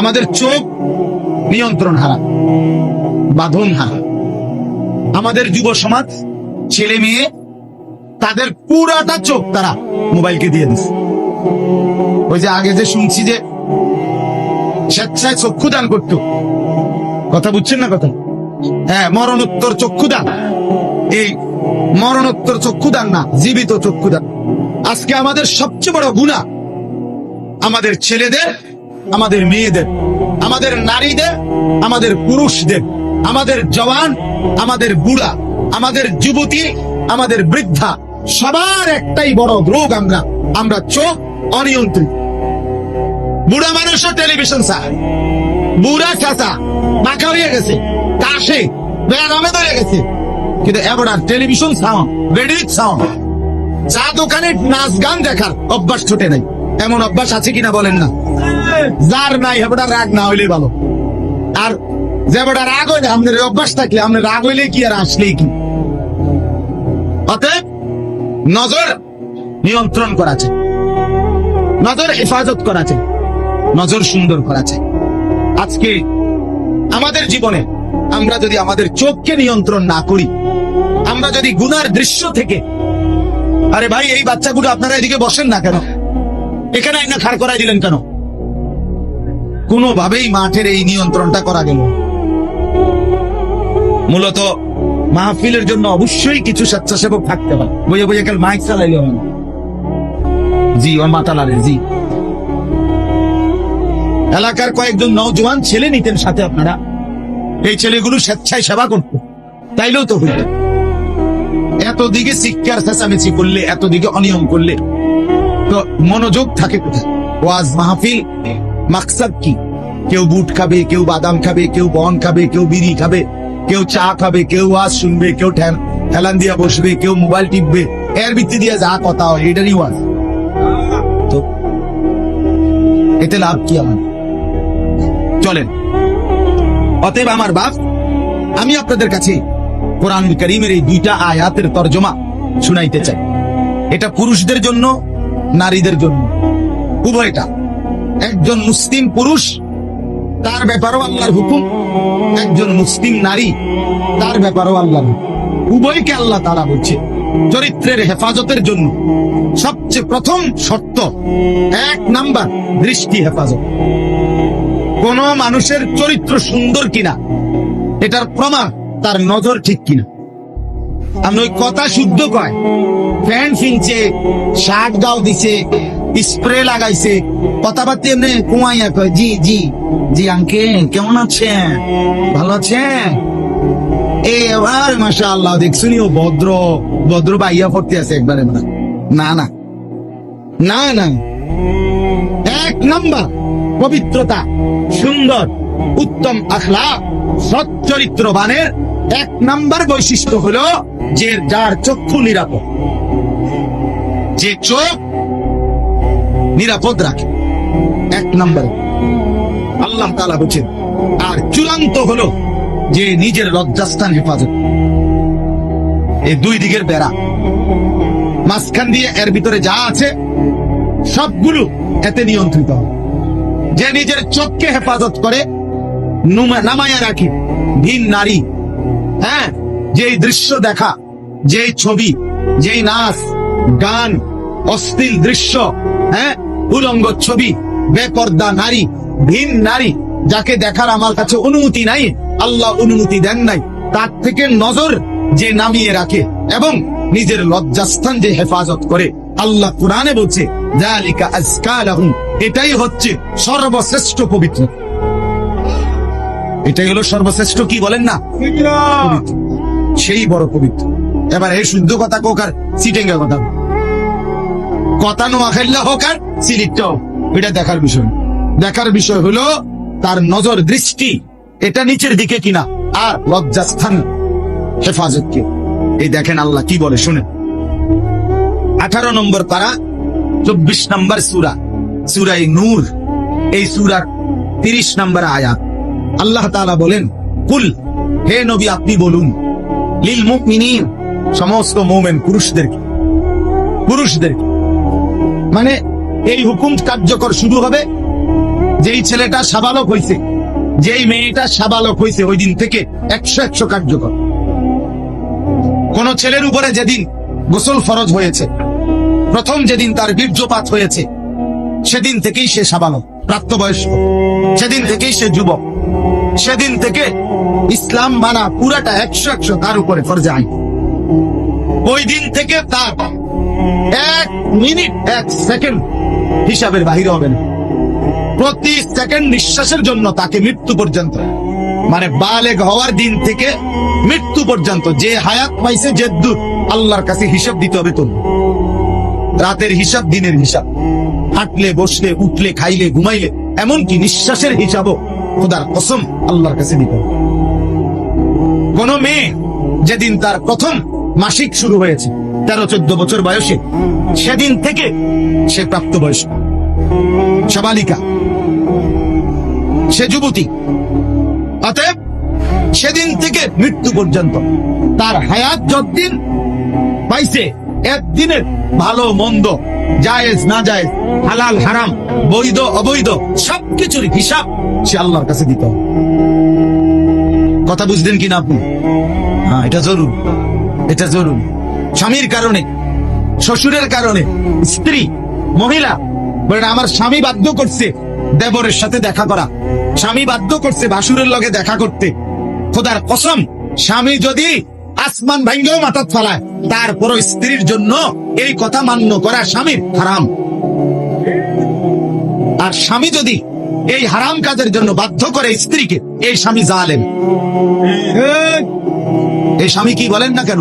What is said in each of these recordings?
আমাদের চোখ নিয়ন্ত্রণ হারা, বাঁধন হারা। আমাদের যুব সমাজ, ছেলে মেয়ে, তাদের পুরাটা চোখ তারা মোবাইলকে দিয়ে দিচ্ছে ওই যে আগে যে শুনছি যে স্বেচ্ছায় চক্ষু দান করতো, কথা বুঝছেন না কথা? হ্যাঁ মরণোত্তর চক্ষু দান এই মরণোত্তর চক্ষু দান না, জীবিত চক্ষু দান আজকে আমাদের সবচেয়ে বড় গুণা আমাদের ছেলেদের আমাদের মেয়েদের, আমাদের নারীদের, আমাদের পুরুষদের, আমাদের জওয়ান, আমাদের বুড়া, আমাদের যুবতী, আমাদের বৃদ্ধা, সবার একটাই বড় রোগ আমরা আমরা চোখ অনিয়ন্ত্রিত। বুড়া মানুষও টেলিভিশন চায়। বুড়া চাচা বাঁকা হয়ে গেছে, কাশে ব্যারামে ধরে গেছে। কিন্তু এবার টেলিভিশন সাউন্ড রেডিও সাউন্ড চা দোকানে নাচ গান দেখার অভ্যাস ছুটে নাই। এমন অভ্যাস আছে কিনা বলেন না। যার নাই হেবটা রাগ না হইলে ভালো। আর যে বেটা রাগ হইলে আপনার অভ্যাস থাকলে আপনার রাগ হইলে কি আর আসলেই কি? অতএব নজর নিয়ন্ত্রণ করা চাই নজর হেফাজত করা চাই নজর সুন্দর করা চাই আজকে আমাদের জীবনে আমরা যদি আমাদের চোখকে নিয়ন্ত্রণ না করি, আমরা যদি গুনার দৃশ্য থেকে, আরে ভাই, এই বাচ্চাগুলো আপনারা এদিকে বসেন না কেন? এখানে আইনা খাড় করাই দিলেন কেন? কোনোভাবেই মাঠের এই নিয়ন্ত্রণটা করা গেল মূলত মাহফিলের জন্য অবশ্যই কিছু স্বেচ্ছাসেবক থাকতে হবে। বইয়ে বইয়ে কাল মাইক চালাইলে জি, ওর মাতালারে জি। এলাকার কয়েকজন নওজোয়ান ছেলে নিতেন সাথে আপনারা। এই ছেলেগুলো স্বেচ্ছায় সেবা করত। তাইলেও তো হইত। এত দিকে শিক্ষার চেঁচামেচি করলে এত দিকে অনিয়ম করলে, তো মনোযোগ থাকে কোথায়? ওয়াজ মাহফিল মাকসাদ কি? কেউ বুট খাবে, কেউ বাদাম খাবে, কেউ বন খাবে, কেউ বিড়ি খাবে, কেউ চা খাবে, কেউ আজ শুনবে, কেউ ঠেলান দিয়া বসবে, কেউ মোবাইল টিপবে, এর ভিত্তি দিয়ে যা কথা হয়, এটারই ওয়াজ। তো, এতে লাভ কি আমার? চলেন। অতএব আমার বাপ, আমি আপনাদের কাছে কোরআন করিমের এই দুইটা আয়াতের তর্জমা শুনাইতে চাই। এটা পুরুষদের জন্য, নারীদের জন্য। উভয়টা। একজন মুসলিম পুরুষ, তার ব্যাপারও আল্লাহর হুকুম। একজন মুসলিম নারী, তার ব্যাপারও আল্লাহর উভয়কে আল্লাহ তারা বলছে, চরিত্রের হেফাজতের জন্য। সবচেয়ে প্রথম শর্ত, এক নাম্বার, দৃষ্টি হেফাজত। কোন মানুষের চরিত্র সুন্দর কিনা, এটার প্রমাণ, তার নজর ঠিক কিনা। আমি ওই কথা শুদ্ধ কয়, ফ্যান ফিনছে, শার্ট গাও দিছে স্প্রে লাগাইছে। কথাবার্তা এমনি কুমাইয়া কয়, জি জি জি আঙ্কেল কেমন আছেন? ভালো আছেন? এ মাসা আল্লাহ দেখছুনি ও ভদ্র ভদ্র বাইয়া আছে একবারে মানে। না না। না না। এক নাম্বার, পবিত্রতা, সুন্দর, উত্তম আখলা সৎ চরিত্রবানের এক নাম্বার বৈশিষ্ট্য হলো যে যার চক্ষু নিরাপদ। যে চোখ নিরাপদ রাখে। এক নাম্বার। আল্লাহ তালা বলছেন, আর চূড়ান্ত হলো যে নিজের লজ্জাস্থান হেফাজত। এই দুই দিকের বেড়া। মাঝখান দিয়ে এর ভিতরে যা আছে, সবগুলো এতে নিয়ন্ত্রিত। যে নিজের চোখকে হেফাজত করে, নুমা- নামায়া রাখে। ভিন নারী। হ্যাঁ যেই দৃশ্য দেখা, যেই ছবি, যেই নাচ, গান, অশ্লীল দৃশ্য হ্যাঁ? উলঙ্গ ছবি বেপর্দা নারী ভিন নারী যাকে দেখার আমার কাছে অনুমতি নাই আল্লাহ অনুমতি দেন নাই তার থেকে নজর যে নামিয়ে রাখে এবং নিজের লজ্জাস্থান যে হেফাজত করে আল্লাহ কোরআনে বলছে। এটাই হচ্ছে সর্বশ্রেষ্ঠ পবিত্র। এটাই হলো সর্বশ্রেষ্ঠ কি বলেন না? সেই বড় পবিত্র। এবার এই শুদ্ধ কথা কোক আর সিটেঙ্গা কথা। কথা নোয়া খেললে হোক আর সিলিটটা। এটা দেখার বিষয়। দেখার বিষয় হলো তার নজর দৃষ্টি, এটা নিচের দিকে কিনা, আর লজ্জাস্থান হেফাজত কে এই দেখেন আল্লাহ কি বলে, শুনেন। আঠারো নম্বর পারা, চব্বিশ নম্বর সুরা, সুরাই নূর। এই সুরার তিরিশ নম্বর আয়াত। আল্লাহ তাআলা বলেন, কুল, হে নবী, আপনি বলুন, লিল মুমিনিন, সমস্ত মোমেন পুরুষদেরকে পুরুষদেরকে মানে এই হুকুম কার্যকর শুরু হবে যেই ছেলেটা সাবালক হয়েছে যেই মেয়েটা সাবালক হয়েছে ওই দিন থেকে একশো একশো কার্যকর। কোন ছেলের উপরে যেদিন গোসল ফরজ হয়েছে, প্রথম যেদিন তার বীর্যপাত হয়েছে, সেদিন থেকেই সে সাবালক, প্রাপ্তবয়স্ক। সেদিন থেকেই সে যুবক। সেদিন থেকে ইসলাম মানা পুরাটা একশো একশো তার উপরে ফরজে আইন। ওই দিন থেকে তার এক মিনিট, এক সেকেন্ড হিসাবের বাহিরে হবে না প্রতি সেকেন্ড নিঃশ্বাসের জন্য তাকে মৃত্যু পর্যন্ত মানে বালেগ হওয়ার দিন থেকে মৃত্যু পর্যন্ত, যে হায়াত পাইছে যে দূর আল্লাহর কাছে হিসাব দিতে হবে তো রাতের হিসাব, দিনের হিসাব। হাঁটলে, বসলে, উঠলে, খাইলে, ঘুমাইলে, এমনকি নিঃশ্বাসের হিসাবও খোদার কসম আল্লাহর কাছে দিতে হবে। কোন মেয়ে যেদিন তার প্রথম মাসিক শুরু হয়েছে তেরো চোদ্দ বছর বয়সে। সেদিন থেকে সে প্রাপ্তবয়স্ক। সবালিকা। সে যুবতী। অতএব সেদিন থেকে মৃত্যু পর্যন্ত তার হায়াত যতদিন পাইছে, একদিনের ভালো, মন্দ, জায়েজ না জায়েজ হালাল, হারাম, বৈধ, অবৈধ, সবকিছুর হিসাব সে আল্লাহর কাছে দিত কথা বুঝলেন কিনা আপনি? হ্যাঁ এটা জরুরি। এটা জরুরি। স্বামীর কারণে, শ্বশুরের কারণে, স্ত্রী, মহিলা, বলেন আমার স্বামী বাধ্য করছে দেবরের সাথে দেখা করা। স্বামী বাধ্য করছে ভাসুরের লগে দেখা করতে। খোদার কসম, স্বামী যদি আসমান ভাঙ্গেও মাথা ফেলায়, তারপরও স্ত্রীর জন্য এই কথা মান্য করা স্বামীর হারাম। আর স্বামী যদি এই হারাম কাজের জন্য বাধ্য করে স্ত্রীকে, এই স্বামী জালেন এই স্বামী কি বলেন না কেন?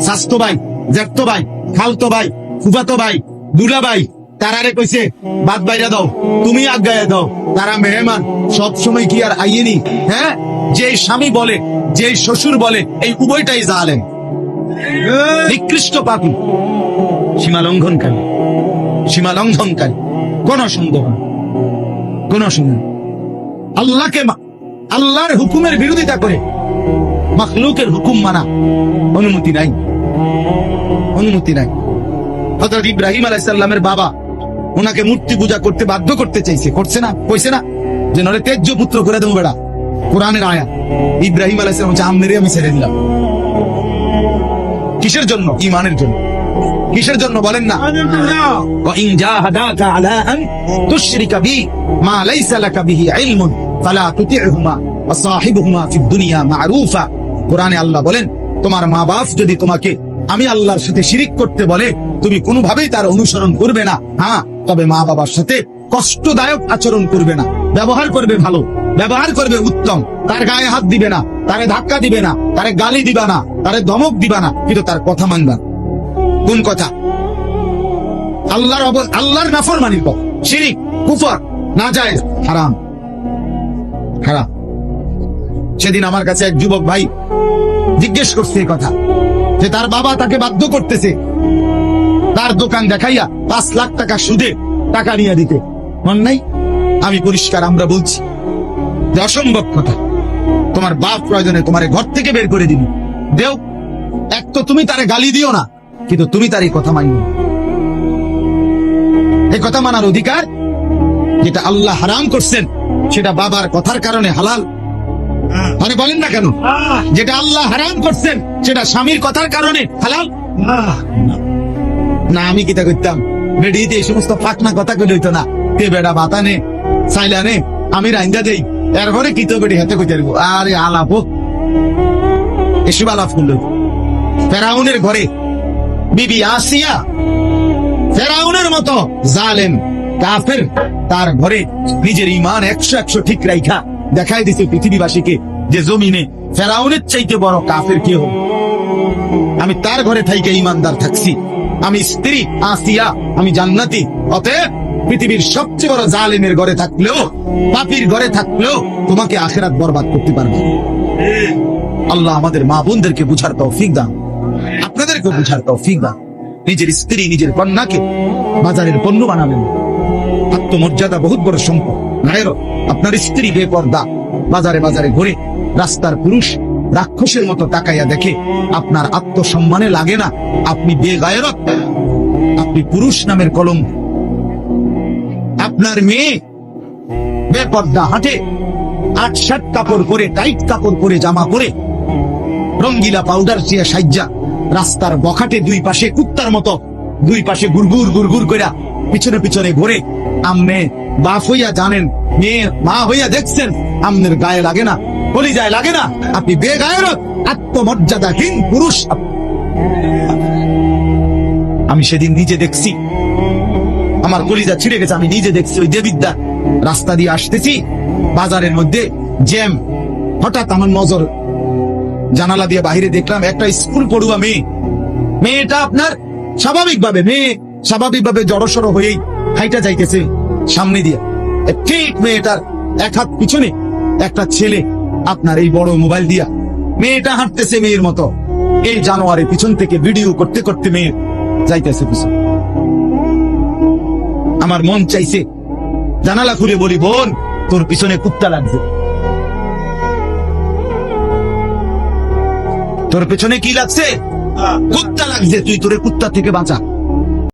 স্বাস্থ্য ভাই জ্যাঠতো ভাই খালতো ভাই ফুফাতো ভাই দুলা ভাই তারারে কইছে বাদ বাইরা দাও তুমি আজ্ঞায় দাও তারা মেহমান সব সময় কি আর আইয়েনি? হ্যাঁ? যে স্বামী বলে যে শ্বশুর বলে এই উভয়টাই জালেন নিকৃষ্ট পাপি। সীমা লঙ্ঘনকারী সীমা লঙ্ঘনকারী কোন সন্দেহ কোন সন্দেহ। আল্লাহকে আল্লাহর হুকুমের বিরোধিতা করে মখলুকের হুকুম মানা। অনুমতি নাই। অনুমতি নাই। হজরত ইব্রাহিম আলাইসাল্লামের বাবা ওনাকে মূর্তি পূজা করতে বাধ্য করতে চাইছে। করছে না, কইছে না যে, নরে তেজ্য পুত্র করে দেবো বেড়া। কোরআনের আয়া ইব্রাহিম আলাইসাল্লাম হচ্ছে আমনেরই আমি ছেড়ে দিলাম। কিসের জন্য? ইমানের জন্য। কিসের জন্য বলেন না? ইন জাহাদাকা আলা আন তুশরিকা বি মা লাইসা লাকা বিহি ইলমুন ফালা তুতি'হুমা ওয়া সাহিবুহুমা ফিদ দুনিয়া মা'রুফা। কোরআনে আল্লাহ বলেন, তোমার মা বাপ যদি তোমাকে, আমি আল্লাহর সাথে শিরিক করতে বলে, তুমি কোনোভাবেই তার অনুসরণ করবে না। হ্যাঁ তবে মা বাবার সাথে কষ্টদায়ক আচরণ করবে না। ব্যবহার করবে ভালো, ব্যবহার করবে উত্তম। তার গায়ে হাত দিবে না, তারে ধাক্কা দিবে না, তারে গালি দিবা না, তারে ধমক দিবা না, কিন্তু তার কথা মানবা। কোন কথা? আল্লাহর আল্লাহর নাফর মানিব শিরিক, কুফর না যায় হারাম। হারাম। সেদিন আমার কাছে এক যুবক ভাই জিজ্ঞেস করছে কথা। যে তার বাবা তাকে বাধ্য করতেছে তার দোকান দেখাইয়া পাঁচ লাখ টাকা সুদে টাকা নিয়ে দিতে। মন নাই? আমি পরিষ্কার, আমরা বলছি, যে অসম্ভব কথা। তোমার বাপ প্রয়োজনে তোমার ঘর থেকে বের করে দিবি। দেও, এক তো তুমি তারে গালি দিও না, কিন্তু তুমি তার এই কথা মানিও। না। এই কথা মানার অধিকার যেটা আল্লাহ হারাম করছেন, সেটা বাবার কথার কারণে হালাল আরে বলেন না কেন? যেটা আল্লাহ হারাম করছেন সেটা স্বামীর কথার কারণে হালাল? না। আমি কিতা করতাম? বেডিতে এই সমস্ত ফাঁকনা কথা কই লইতো না। তে বেড়া বাতা নে সাইলা নে আমি রাইন্দা দেই। এরপরে কিতো বেডি হাতে কইতে পারব? আরে আলাপ এসব আলাপ করল। ফেরাউনের ঘরে বিবি আসিয়া ফেরাউনের মতো জালেম কাফের তার ঘরে নিজের ইমান একশো একশো ঠিক রাইখা দেখাই দিছে পৃথিবীবাসীকে যে জমিনে ফেরাউনের চাইতে বড় কাফের কে হবে আমি তার ঘরে থাইকে ইমানদার থাকছি। আমি স্ত্রী, আসিয়া, আমি জান্নাতি। অতএব পৃথিবীর সবচেয়ে বড় জালেমের ঘরে থাকলেও, পাপির ঘরে থাকলেও তোমাকে আখেরাত বরবাদ করতে পারবে আল্লাহ আমাদের মা বোনদেরকে বুঝার তৌফিক দান। আপনাদেরকে বুঝার তৌফিক দান। নিজের স্ত্রী, নিজের কন্যাকে বাজারের পণ্য বানাবেন। আত্মমর্যাদা বহুত বড় সম্পদ। আপনার স্ত্রী বেপর্দা। বাজারে বাজারে ঘুরে রাস্তার পুরুষ রাক্ষসের মতো তাকাইয়া দেখে আপনার আত্মসম্মানে লাগে না। আপনি বেগায়রত, আপনি পুরুষ নামের কলম। আপনার মেয়ে বেপর্দা হাঁটে, আট শার্ট কাপড় পরে, টাইট কাপড় পরে, জামা পরে, রঙ্গিলা পাউডার চিয়া সাজ্জা রাস্তার বখাটে দুই পাশে কুত্তার মতো, দুই পাশে গুড়গুড় গুড়গুড় কইরা পিছনে পিছনে ঘুরে আমনে বাপ হইয়া জানেন, মেয়ে, মা হইয়া দেখছেন, আমনের গায়ে লাগে না বলি যায় লাগে না। আপনি বেগায়ের আত্মমর্যাদাহীন পুরুষ। আমি সেদিন নিজে দেখছি, আমার কলিজা ছিঁড়ে গেছে, আমি নিজে দেখছি ওই দেবিদ্যা। রাস্তা দিয়ে আসতেছি, বাজারের মধ্যে জ্যাম। হঠাৎ আমার নজর, জানালা দিয়ে বাহিরে দেখলাম, একটা স্কুল পড়ুয়া মেয়ে। মেয়েটা আপনার স্বাভাবিকভাবে, মেয়ে স্বাভাবিকভাবে জড়সড় হয়েই হাইটা যাইতেছে। সামনে দিয়ে। ঠিক মেয়েটার এক হাত পিছনে একটা ছেলে আপনার এই বড় মোবাইল দিয়া মেয়েটা হাঁটতেছে মেয়ের মতো। এই জানোয়ারের পিছন থেকে ভিডিও করতে করতে মেয়ে যাইতেছে পিছন। আমার মন চাইছে জানালা খুলে বলি বোন তোর পিছনে কুত্তা লাগছে। তোর পেছনে কি লাগছে? কুত্তা লাগছে তুই তোরে কুত্তা থেকে বাঁচা।